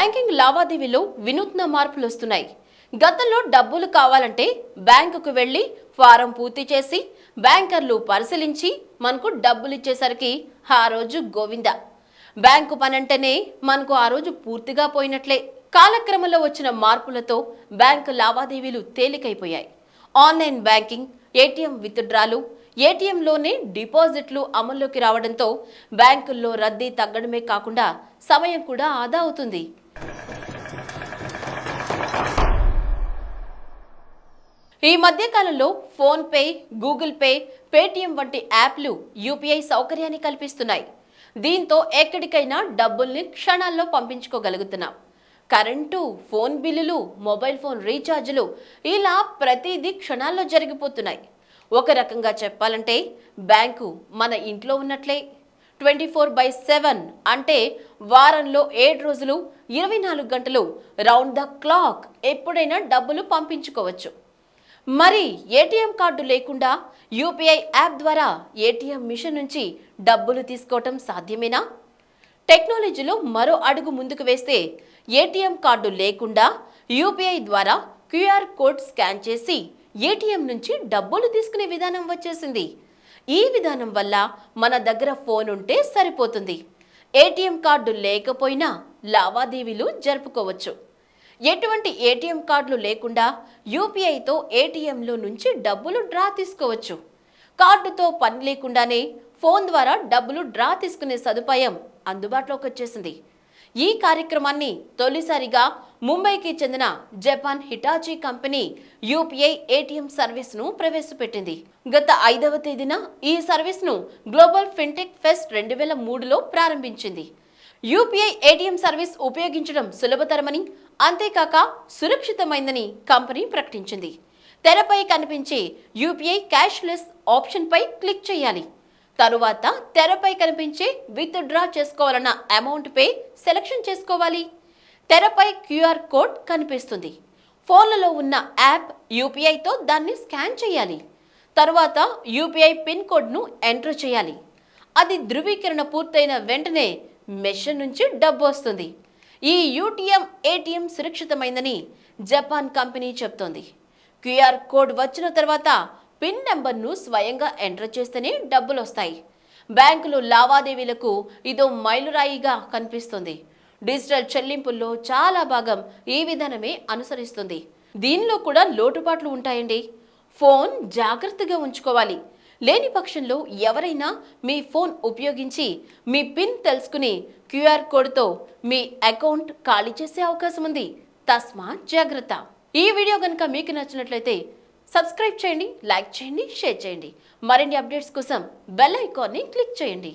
Banking లావాదేవీలో వినూత్న మార్పులు వస్తున్నాయి. గతంలో డబ్బులు కావాలంటే బ్యాంకుకు వెళ్ళి ఫారం పూర్తి చేసి బ్యాంకర్లు పరిశీలించి మనకు డబ్బులు ఇచ్చేసరికి ఆ రోజు గోవింద. బ్యాంకు పనంటేనే మనకు ఆ రోజు పూర్తిగా పోయినట్లే. కాలక్రమంలో వచ్చిన మార్పులతో బ్యాంకు లావాదేవీలు తేలికైపోయాయి. ఆన్లైన్ బ్యాంకింగ్ ఏటీఎం విత్డ్రాలు ఏటీఎంలోనే డిపాజిట్లు అమల్లోకి రావడంతో బ్యాంకుల్లో రద్దీ తగ్గడమే కాకుండా సమయం కూడా ఆదా అవుతుంది. ఈ మధ్య కాలంలో PhonePe Google Pay Paytm వంటి యాప్లు యూపీఐ సౌకర్యాన్ని కల్పిస్తున్నాయి. దీంతో ఎక్కడికైనా డబ్బుల్ని క్షణాల్లో పంపించుకోగలుగుతున్నాం. కరెంటు ఫోన్ బిల్లులు మొబైల్ ఫోన్ రీఛార్జులు ఇలా ప్రతిదీ క్షణాల్లో జరిగిపోతున్నాయి. ఒక రకంగా చెప్పాలంటే బ్యాంకు మన ఇంట్లో ఉన్నట్లే. ట్వంటీ ఫోర్ బై సెవెన్ అంటే వారంలో ఏడు రోజులు ఇరవై నాలుగు గంటలు రౌండ్ ద క్లాక్ ఎప్పుడైనా డబ్బులు పంపించుకోవచ్చు. మరి ఏటీఎం కార్డు లేకుండా యూపీఐ యాప్ ద్వారా ఏటీఎం మిషన్ నుంచి డబ్బులు తీసుకోవటం సాధ్యమేనా? టెక్నాలజీలో మరో అడుగు ముందుకు వేస్తే ఏటీఎం కార్డు లేకుండా యూపీఐ ద్వారా క్యూఆర్ కోడ్ స్కాన్ చేసి ఏటీఎం నుంచి డబ్బులు తీసుకునే విధానం వచ్చేసింది. ఈ విధానం వల్ల మన దగ్గర ఫోన్ ఉంటే సరిపోతుంది. ఏటీఎం కార్డు లేకపోయినా లావాదేవీలు జరుపుకోవచ్చు. ఎటువంటి ఏటీఎం కార్డులు లేకుండా యూపీఐతో ఏటీఎంలో నుంచి డబ్బులు డ్రా తీసుకోవచ్చు. కార్డుతో పని లేకుండానే ఫోన్ ద్వారా డబ్బులు డ్రా తీసుకునే సదుపాయం అందుబాటులోకి వచ్చేసింది. ఈ కార్యక్రమాన్ని తొలిసారిగా ముంబైకి చెందిన Japan Hitachi company UPI ATM సర్వీస్ను ప్రవేశపెట్టింది. గత ఐదవ తేదీన ఈ సర్వీస్ను గ్లోబల్ ఫిన్టెక్ ఫెస్ట్ రెండు వేల మూడులో ప్రారంభించింది. యూపీఐ ఏటీఎం సర్వీస్ ఉపయోగించడం సులభతరమని అంతేకాక సురక్షితమైందని కంపెనీ ప్రకటించింది. తెరపై కనిపించే యూపీఐ క్యాష్లెస్ ఆప్షన్పై క్లిక్ చేయాలి. తరువాత తెరపై కనిపించే విత్ డ్రా చేసుకోవాలన్న అమౌంట్ పే సెలక్షన్ చేసుకోవాలి. తెరపై క్యూఆర్ కోడ్ కనిపిస్తుంది. ఫోన్లలో ఉన్న యాప్ యూపీఐతో దాన్ని స్కాన్ చేయాలి. తరువాత యూపీఐ పిన్ కోడ్ను ఎంటర్ చేయాలి. అది ధృవీకరణ పూర్తయిన వెంటనే మెషిన్ నుంచి డబ్బు వస్తుంది. ఈ యూటీఎం ఏటీఎం సురక్షితమైందని జపాన్ కంపెనీ చెప్తోంది. క్యూఆర్ కోడ్ వచ్చిన తర్వాత పిన్ నెంబర్ను స్వయంగా ఎంటర్ చేస్తేనే డబ్బులు వస్తాయి బ్యాంకులు లావాదేవీలకు ఇదో మైలురాయిగా కనిపిస్తుంది. డిజిటల్ చెల్లింపుల్లో చాలా భాగం ఈ విధానమే అనుసరిస్తుంది. దీనిలో కూడా లోటుపాట్లు ఉంటాయండి. ఫోన్ జాగ్రత్తగా ఉంచుకోవాలి. లేని పక్షంలో ఎవరైనా మీ ఫోన్ ఉపయోగించి మీ పిన్ తెలుసుకుని క్యూఆర్ కోడ్తో మీ అకౌంట్ ఖాళీ చేసే అవకాశం ఉంది. తస్మాత్ జాగ్రత్త. ఈ వీడియో కనుక మీకు నచ్చినట్లయితే సబ్స్క్రైబ్ చేయండి లైక్ చేయండి షేర్ చేయండి. మరిన్ని అప్డేట్స్ కోసం బెల్ ఐకాన్ని క్లిక్ చేయండి.